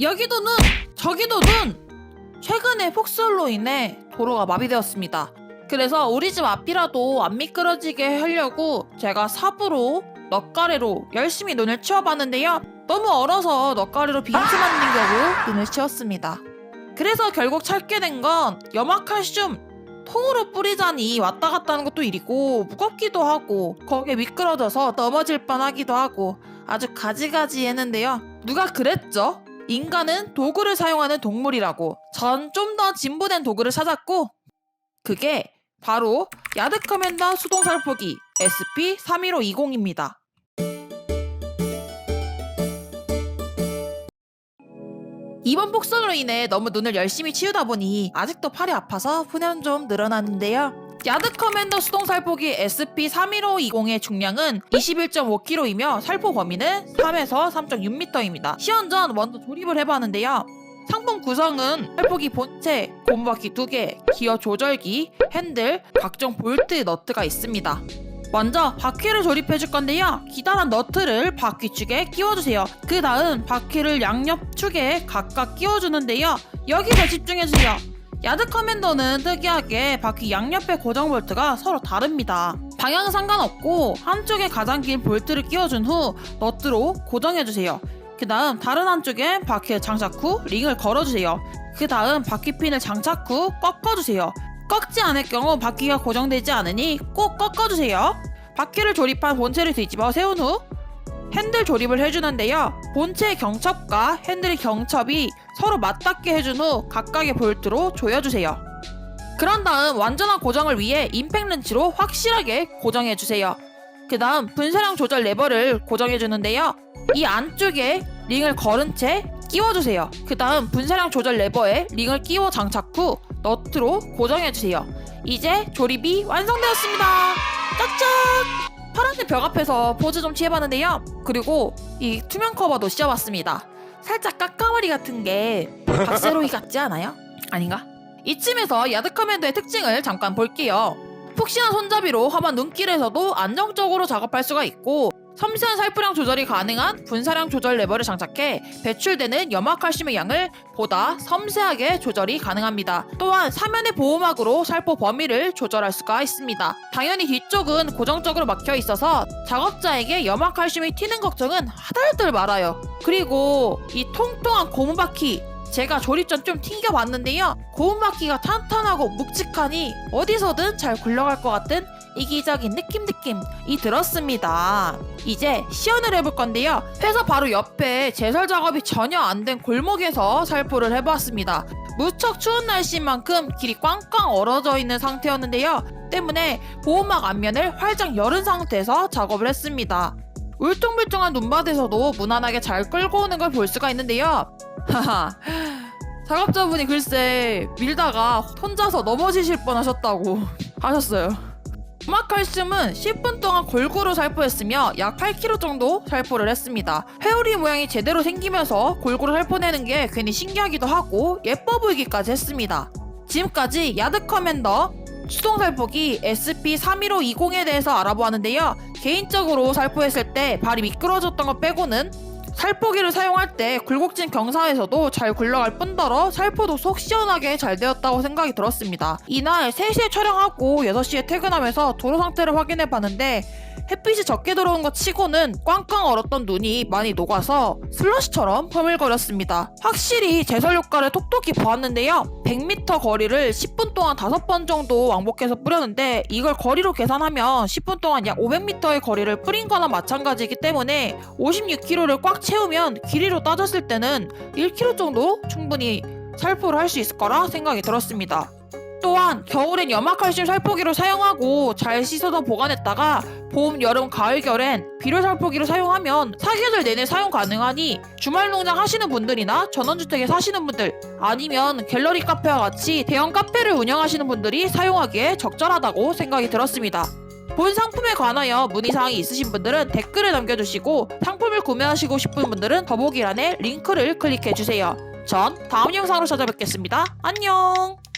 여기도 눈! 저기도 눈! 최근에 폭설로 인해 도로가 마비되었습니다. 그래서 우리 집 앞이라도 안 미끄러지게 하려고 제가 삽으로 넛가래로 열심히 눈을 치워봤는데요. 너무 얼어서 넛가래로 빙수 만든 격으로 눈을 치웠습니다. 그래서 결국 찾게 된 건 염화칼슘 통으로 뿌리자니 왔다 갔다 하는 것도 일이고 무겁기도 하고 거기에 미끄러져서 넘어질 뻔하기도 하고 아주 가지가지 했는데요. 누가 그랬죠? 인간은 도구를 사용하는 동물이라고. 전 좀 더 진보된 도구를 찾았고 그게 바로 야드 커맨더 수동 살포기 SP31520입니다. 이번 폭설로 인해 너무 눈을 열심히 치우다 보니 아직도 팔이 아파서 훈연 좀 늘어났는데요. 야드 커맨더 수동 살포기 SP31520의 중량은 21.5kg이며 살포 범위는 3에서 3.6m입니다. 시연 전 먼저 조립을 해봤는데요. 상품 구성은 살포기 본체, 고무바퀴 2개, 기어 조절기, 핸들, 각종 볼트, 너트가 있습니다. 먼저 바퀴를 조립해 줄 건데요. 기다란 너트를 바퀴 축에 끼워주세요. 그 다음 바퀴를 양옆 축에 각각 끼워주는데요. 여기서 집중해주세요. 야드 커맨더는 특이하게 바퀴 양옆의 고정 볼트가 서로 다릅니다. 방향 상관없고 한쪽에 가장 긴 볼트를 끼워준 후 너트로 고정해주세요. 그 다음 다른 한쪽에 바퀴를 장착 후 링을 걸어주세요. 그 다음 바퀴핀을 장착 후 꺾어주세요. 꺾지 않을 경우 바퀴가 고정되지 않으니 꼭 꺾어주세요. 바퀴를 조립한 본체를 뒤집어 세운 후 핸들 조립을 해주는데요. 본체의 경첩과 핸들의 경첩이 서로 맞닿게 해준 후 각각의 볼트로 조여주세요. 그런 다음 완전한 고정을 위해 임팩 렌치로 확실하게 고정해주세요. 그 다음 분사량 조절 레버를 고정해주는데요. 이 안쪽에 링을 걸은 채 끼워주세요. 그 다음 분사량 조절 레버에 링을 끼워 장착 후 너트로 고정해주세요. 이제 조립이 완성되었습니다. 짝짝! 파란색 벽 앞에서 포즈 좀 취해봤는데요. 그리고 이 투명 커버도 씌워봤습니다. 살짝 까까머리 같은 게 박세로이 같지 않아요? 아닌가? 이쯤에서 야드 커맨드의 특징을 잠깐 볼게요. 푹신한 손잡이로 화면 눈길에서도 안정적으로 작업할 수가 있고 섬세한 살포량 조절이 가능한 분사량 조절 레버를 장착해 배출되는 염화칼슘의 양을 보다 섬세하게 조절이 가능합니다. 또한 사면의 보호막으로 살포 범위를 조절할 수가 있습니다. 당연히 뒤쪽은 고정적으로 막혀 있어서 작업자에게 염화칼슘이 튀는 걱정은 하달들 말아요. 그리고 이 통통한 고무바퀴 제가 조립 전 좀 튕겨봤는데요. 고무바퀴가 탄탄하고 묵직하니 어디서든 잘 굴러갈 것 같은 이기적인 느낌 느낌이 들었습니다. 이제 시연을 해볼 건데요. 회사 바로 옆에 제설 작업이 전혀 안 된 골목에서 살포를 해보았습니다. 무척 추운 날씨인 만큼 길이 꽝꽝 얼어져 있는 상태였는데요. 때문에 보호막 앞면을 활짝 열은 상태에서 작업을 했습니다. 울퉁불퉁한 눈밭에서도 무난하게 잘 끌고 오는 걸 볼 수가 있는데요. 하하. 작업자분이 글쎄 밀다가 혼자서 넘어지실 뻔하셨다고 하셨어요. 음악칼슘은 10분 동안 골고루 살포했으며 약 8kg 정도 살포를 했습니다. 회오리 모양이 제대로 생기면서 골고루 살포내는 게 괜히 신기하기도 하고 예뻐 보이기까지 했습니다. 지금까지 야드 커맨더 수동 살포기 SP31520에 대해서 알아보았는데요. 개인적으로 살포했을 때 발이 미끄러졌던 것 빼고는 살포기를 사용할 때 굴곡진 경사에서도 잘 굴러갈 뿐더러 살포도 속 시원하게 잘 되었다고 생각이 들었습니다. 이날 3시에 촬영하고 6시에 퇴근하면서 도로 상태를 확인해 봤는데 햇빛이 적게 들어온 것 치고는 꽝꽝 얼었던 눈이 많이 녹아서 슬러시처럼 허물거렸습니다. 확실히 제설 효과를 톡톡히 보았는데요. 100m 거리를 10분 동안 5번 정도 왕복해서 뿌렸는데 이걸 거리로 계산하면 10분 동안 약 500m의 거리를 뿌린 거나 마찬가지이기 때문에 56km를 꽉 채우면 길이로 따졌을 때는 1km 정도 충분히 살포를 할 수 있을 거라 생각이 들었습니다. 또한 겨울엔 염화칼슘 살포기로 사용하고 잘 씻어서 보관했다가 봄, 여름, 가을, 겨울엔 비료 살포기로 사용하면 사계절 내내 사용 가능하니 주말 농장 하시는 분들이나 전원주택에 사시는 분들 아니면 갤러리 카페와 같이 대형 카페를 운영하시는 분들이 사용하기에 적절하다고 생각이 들었습니다. 본 상품에 관하여 문의사항이 있으신 분들은 댓글을 남겨주시고 상품을 구매하시고 싶은 분들은 더보기란에 링크를 클릭해주세요. 전 다음 영상으로 찾아뵙겠습니다. 안녕!